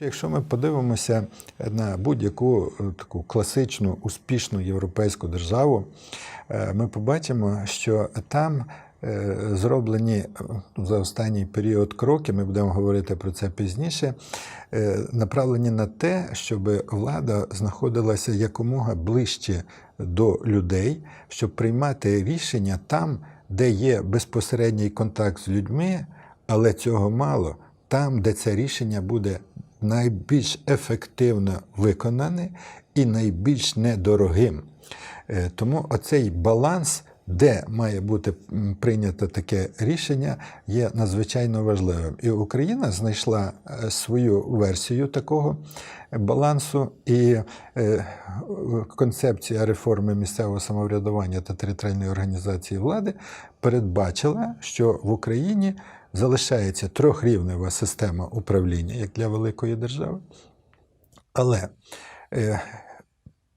Якщо ми подивимося на будь-яку е, таку класичну успішну європейську державу, е, ми побачимо, що там е, зроблені е, за останній період кроки, ми будемо говорити про це пізніше, направлені на те, щоб влада знаходилася якомога ближче до людей, щоб приймати рішення там, де є безпосередній контакт з людьми, але цього мало. Там, де це рішення буде найбільш ефективно виконане і найбільш недорогим. Е, Тому оцей баланс, де має бути прийнято таке рішення, є надзвичайно важливим. І Україна знайшла е, свою версію такого балансу, і е, концепція реформи місцевого самоврядування та територіальної організації влади передбачила, що в Україні залишається трьохрівнева система управління, як для великої держави. Але е,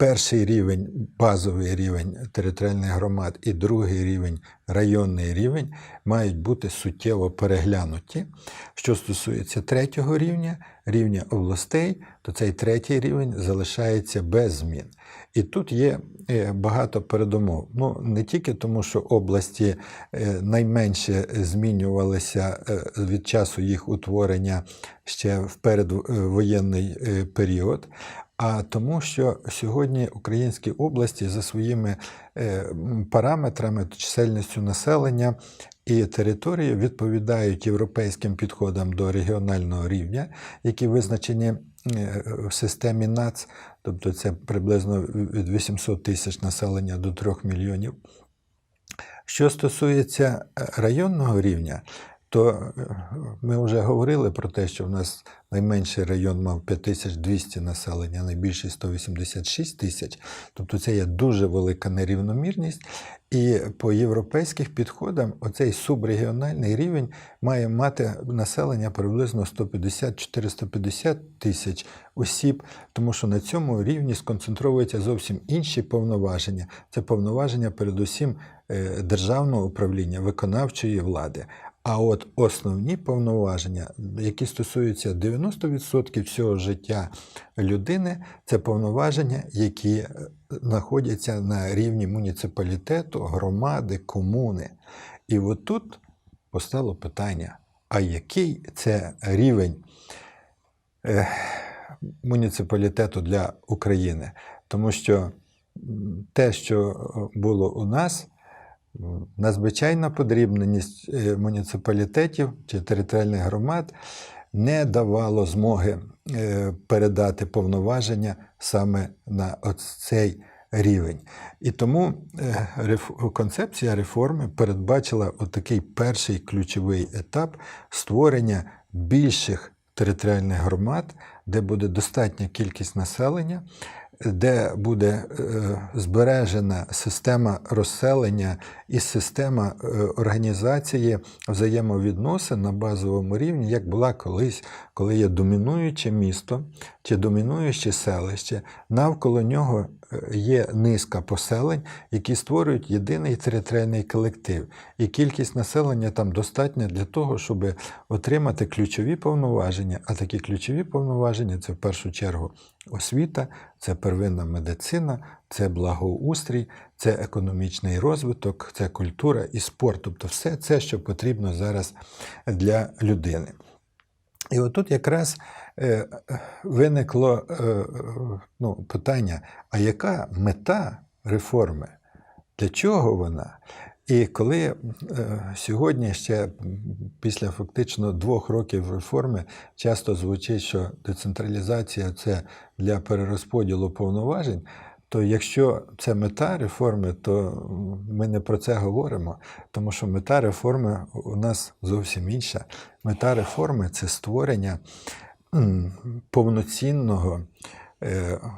перший рівень, базовий рівень територіальних громад і другий рівень, районний рівень, мають бути суттєво переглянуті. Що стосується третього рівня, рівня областей, то цей третій рівень залишається без змін. І тут є е, багато передумов. Ну не тільки тому, що області е, найменше змінювалися е, від часу їх утворення ще в передвоєнний період, а тому, що сьогодні українські області за своїми е, параметрами, чисельністю населення і території відповідають європейським підходам до регіонального рівня, які визначені е, в системі НАЦ, тобто це приблизно від 800 тисяч населення до 3 мільйонів. Що стосується е, районного рівня, то е, ми вже говорили про те, що в нас найменший район мав 5200 населення, найбільший 186 тисяч. Тобто це є дуже велика нерівномірність. І по європейських підходам оцей субрегіональний рівень має мати населення приблизно 150-450 тисяч осіб, тому що на цьому рівні сконцентровуються зовсім інші повноваження. Це повноваження, передусім, е, державного управління, виконавчої влади. А от основні повноваження, які стосуються 90% всього життя людини, це повноваження, які е, знаходяться на рівні муніципалітету, громади, комуни. І от тут постало питання: а який це рівень е, муніципалітету для України? Тому що те, що е, було у нас, надзвичайна подрібненість е, муніципалітетів чи територіальних громад не давало змоги е, передати повноваження саме на цей рівень. І тому е, концепція реформи передбачила отакий перший ключовий етап створення більших територіальних громад, де буде достатня кількість населення, де буде збережена система розселення і система е, організації взаємовідносин на базовому рівні, як була колись, коли є домінуюче місто чи домінуюче селище, навколо нього е, є низка поселень, які створюють єдиний територіальний колектив. І кількість населення там достатня для того, щоб отримати ключові повноваження. А такі ключові повноваження це в першу чергу освіта, це первинна медицина, це благоустрій, це економічний розвиток, це культура і спорт. Тобто все це, що потрібно зараз для людини. І отут якраз е, виникло е, ну, питання: а яка мета реформи? Для чого вона? І коли е, сьогодні ще після фактично двох років реформи часто звучить, що децентралізація це для перерозподілу повноважень, то якщо це мета реформи, то ми не про це говоримо, тому що мета реформи у нас зовсім інша. Мета реформи це створення повноцінного,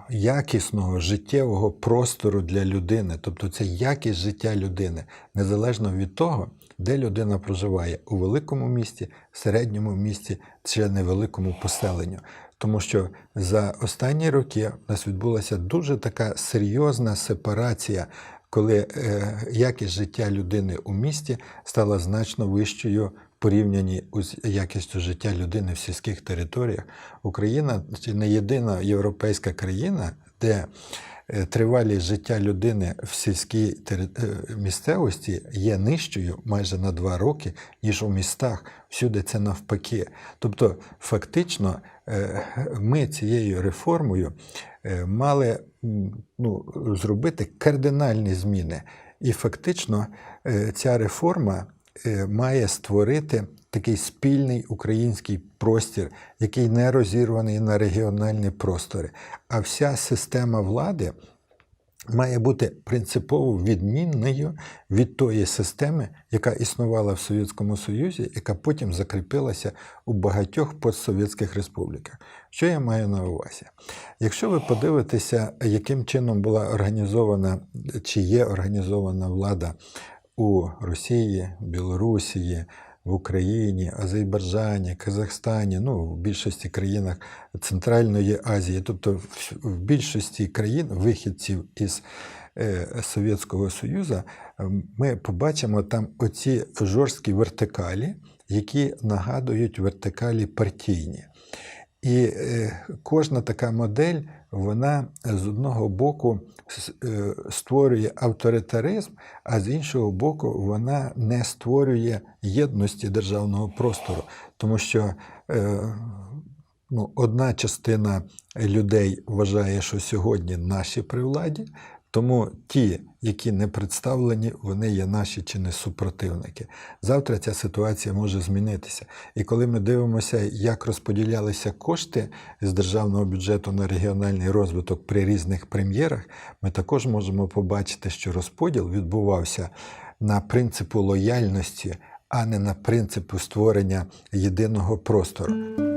якісного життєвого простору для людини. Тобто це якість життя людини, незалежно від того, де людина проживає у великому місті, середньому місті чи невеликому поселенню. Тому що за останні роки у нас відбулася дуже така серйозна сепарація коли е, якість життя людини у місті стала значно вищою порівнянні з якістю життя людини в сільських територіях. Україна чи не єдина європейська країна, де е, тривалість життя людини в сільській е, місцевості є нижчою майже на два роки, ніж у містах. Всюди це навпаки. Тобто, фактично, е, ми цією реформою мали ну, зробити кардинальні зміни. І фактично ця реформа має створити такий спільний український простір, який не розірваний на регіональні простори. А вся система влади має бути принципово відмінною від тої системи, яка існувала в Совєтському Союзі, яка потім закріпилася у багатьох постсовєтських республіках. Що я маю на увазі? Якщо ви подивитеся, яким чином була організована чи є організована влада у Росії, Білорусі, в Україні, Азербайджані, Казахстані, ну, в більшості країнах Центральної Азії, тобто в- більшості країн, вихідців із е, Совєтського Союзу, е, ми побачимо там оці жорсткі вертикалі, які нагадують вертикалі партійні. І е, кожна така модель, вона з одного боку е, створює авторитаризм, а з іншого боку, вона не створює єдності державного простору, тому що е, ну, одна частина людей вважає, що сьогодні наші при владі, тому ті, які не представлені, вони є наші чи не супротивники. Завтра ця ситуація може змінитися. І коли ми дивимося, як розподілялися кошти з державного бюджету на регіональний розвиток при різних прем'єрах, ми також можемо побачити, що розподіл відбувався на принципу лояльності, а не на принципу створення єдиного простору.